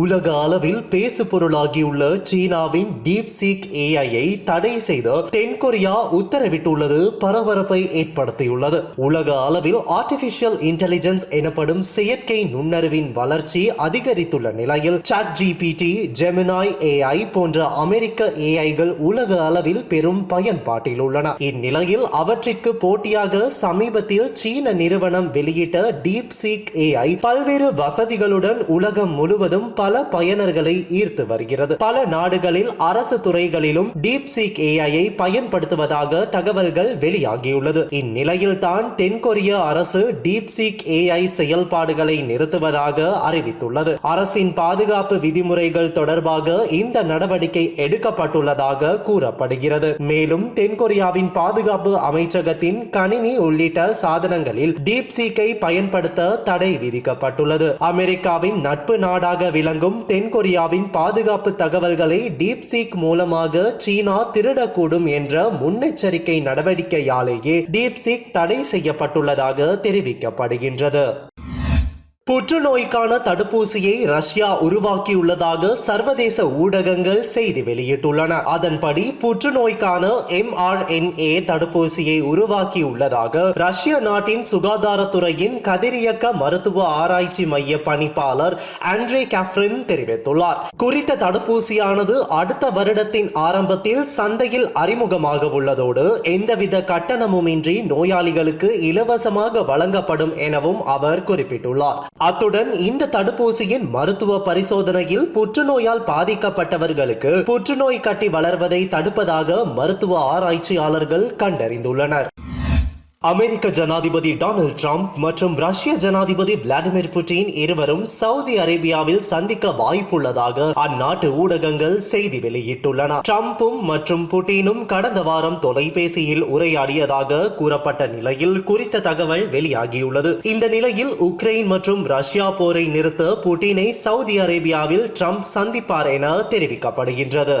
உலக அளவில் பேசு பொருளாகியுள்ள சீனாவின் டீப் சீக் ஏஐயை தடை செய்த தென்கொரியா உத்தரவிட்டுள்ளது பரபரப்பை ஏற்படுத்தியுள்ளது. உலக அளவில் ஆர்டிபிஷியல் இன்டெலிஜென்ஸ் எனப்படும் செயற்கை நுண்ணறிவின் வளர்ச்சி அதிகரித்துள்ள நிலையில் சாட் ஜிபிடி ஜெமினாய் ஏஐ போன்ற அமெரிக்க ஏஐகள் உலக அளவில் பெரும் பயன்பாட்டில் உள்ளன. இந்நிலையில் அவற்றிற்கு போட்டியாக சமீபத்தில் சீன நிறுவனம் வெளியிட்ட டீப் சீக் ஏஐ பல்வேறு வசதிகளுடன் உலகம் முழுவதும் பல பயனர்களை ஈர்த்து வருகிறது. பல நாடுகளில் அரசு துறைகளிலும் டீப் சீக் ஏஐயை பயன்படுத்துவதாக தகவல்கள் வெளியாகியுள்ளது. இந்நிலையில் தான் தென்கொரிய அரசு டீப் சீக் ஏஐ செயல்பாடுகளை நிறுத்துவதாக அறிவித்துள்ளது. அரசின் பாதுகாப்பு விதிமுறைகள் தொடர்பாக இந்த நடவடிக்கை எடுக்கப்பட்டுள்ளதாக கூறப்படுகிறது. மேலும் தென்கொரியாவின் பாதுகாப்பு அமைச்சகத்தின் கணினி உள்ளிட்ட சாதனங்களில் டீப் சீக்கை பயன்படுத்த தடை விதிக்கப்பட்டுள்ளது. அமெரிக்காவின் நட்பு நாடாக விளங்கும் தென்கொரியாவின் பாதுகாப்பு தகவல்களை டீப்சீக் மூலமாக சீனா திருடக்கூடும் என்ற முன்னெச்சரிக்கை நடவடிக்கையாலேயே டீப் சீக் தடை செய்யப்பட்டுள்ளதாக தெரிவிக்கப்படுகின்றது. புற்றுநோய்க்கான தடுப்பூசியை ரஷ்யா உருவாக்கியுள்ளதாக சர்வதேச ஊடகங்கள் செய்தி வெளியிட்டுள்ளன. அதன்படி புற்றுநோய்க்கான எம்ஆர்என்ஏ தடுப்பூசியை உருவாக்கியுள்ளதாக ரஷ்ய நாட்டின் சுகாதாரத்துறையின் கதிரியக்க மருத்துவ ஆராய்ச்சி மைய பணிப்பாளர் ஆண்ட்ரே கேஃப்ரின் தெரிவித்துள்ளார். குறித்த தடுப்பூசியானது அடுத்த வருடத்தின் ஆரம்பத்தில் சந்தையில் அறிமுகமாக உள்ளதோடு எந்தவித கட்டணமுமின்றி நோயாளிகளுக்கு இலவசமாக வழங்கப்படும் எனவும் அவர் குறிப்பிட்டுள்ளார். அத்துடன் இந்த தடுப்பூசியின் மருத்துவ பரிசோதனையில் புற்றுநோயால் பாதிக்கப்பட்டவர்களுக்கு புற்றுநோய் கட்டி வளர்வதை தடுப்பதாக மருத்துவ ஆராய்ச்சியாளர்கள் கண்டறிந்துள்ளனர். அமெரிக்க ஜனாதிபதி டொனால்ட் ட்ரம்ப் மற்றும் ரஷ்ய ஜனாதிபதி விளாடிமிர் புட்டின் இருவரும் சவுதி அரேபியாவில் சந்திக்க வாய்ப்புள்ளதாக அந்நாட்டு ஊடகங்கள் செய்தி வெளியிட்டுள்ளன. ட்ரம்ப்பும் மற்றும் புட்டினும் கடந்த வாரம் தொலைபேசியில் உரையாடியதாக கூறப்பட்ட நிலையில் குறித்த தகவல் வெளியாகியுள்ளது. இந்த நிலையில் உக்ரைன் மற்றும் ரஷ்யா போரை நிறுத்த புட்டினை சவுதி அரேபியாவில் ட்ரம்ப் சந்திப்பார் என தெரிவிக்கப்படுகின்றது.